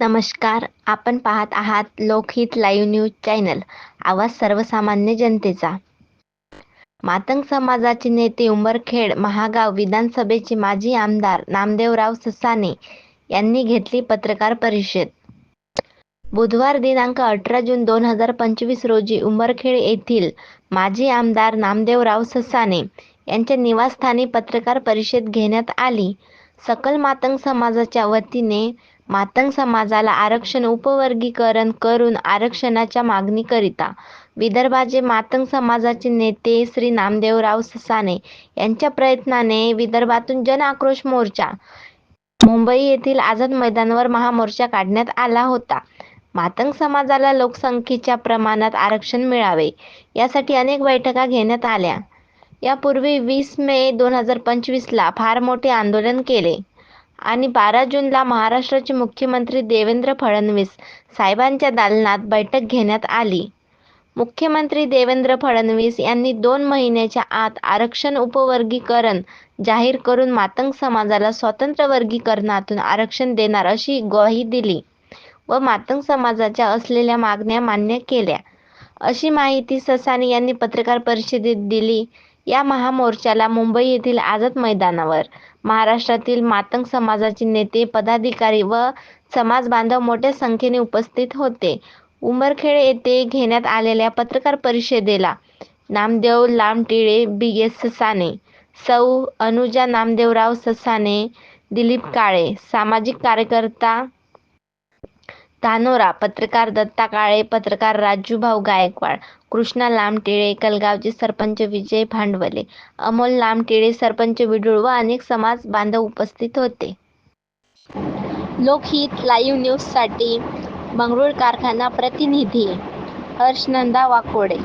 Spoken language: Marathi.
नमस्कार आपण पाहत आहात लोकहित लाईव्ह न्यूज चॅनल आवाज सर्वसामान्य जनतेचा. मातंग समाजाचे नेते उंबरखेड महागाव विधानसभेचे माजी आमदार नामदेवराव ससाणे यांनी घेतली पत्रकार परिषद. बुधवार दिनांक अठरा जून दोन हजार पंचवीस रोजी उंबरखेड येथील माजी आमदार नामदेवराव ससाणे यांच्या निवासस्थानी पत्रकार परिषद घेण्यात आली. सकल मातंग समाजाच्या वतीने मातंग समाजाला आरक्षण उपवर्गीकरण करून आरक्षणाच्या मागणीकरिता विदर्भाचे मातंग समाजाचे नेते श्री नामदेवराव ससाणे यांच्या प्रयत्नाने विदर्भातून जन आक्रोश मोर्चा मुंबई येथील आझाद मैदानावर महामोर्चा काढण्यात आला होता. मातंग समाजाला लोकसंख्येच्या प्रमाणात आरक्षण मिळावे यासाठी अनेक बैठका घेण्यात आल्या. यापूर्वी वीस मे दोन हजार पंचवीसला फार मोठे आंदोलन केले. आणि बारा जूनला महाराष्ट्राचे मुख्यमंत्री देवेंद्र फडणवीस साहेबांच्या दालनात बैठक घेण्यात आली. मुख्यमंत्री देवेंद्र फडणवीस यांनी दोन महिन्याच्या आत आरक्षण उपवर्गीकरण जाहीर करून मातंग समाजाला स्वतंत्र वर्गीकरणातून आरक्षण देणार अशी ग्वाही दिली व मातंग समाजाच्या असलेल्या मागण्या मान्य केल्या. अशी माहिती ससानी यांनी पत्रकार परिषदेत दिली. या महामोर्चाला मुंबई येथील आझाद मैदानावर. महाराष्ट्रातील मातंग समाजाचे नेते पदाधिकारी व समाज बांधव मोठ्या संख्येने उपस्थित होते. उमरखेड येथे घेण्यात आलेल्या पत्रकार परिषदेला नामदेव लामटिळे बी. एस. ससाने सौ. अनुजा नामदेवराव ससाणे दिलीप काळे सामाजिक कार्यकर्ता धानोरा पत्रकार दत्ता काळे पत्रकार राजूभाऊ गायकवाड कृष्णा लामटिळे कलगावचे सरपंच विजय भांडवले अमोल लामटिळे सरपंच विडूळ व अनेक समाज बांधव उपस्थित होते. लोकहित लाईव्ह न्यूजसाठी मंगरुळ कारखाना प्रतिनिधी हर्षनंदा वाकोडे.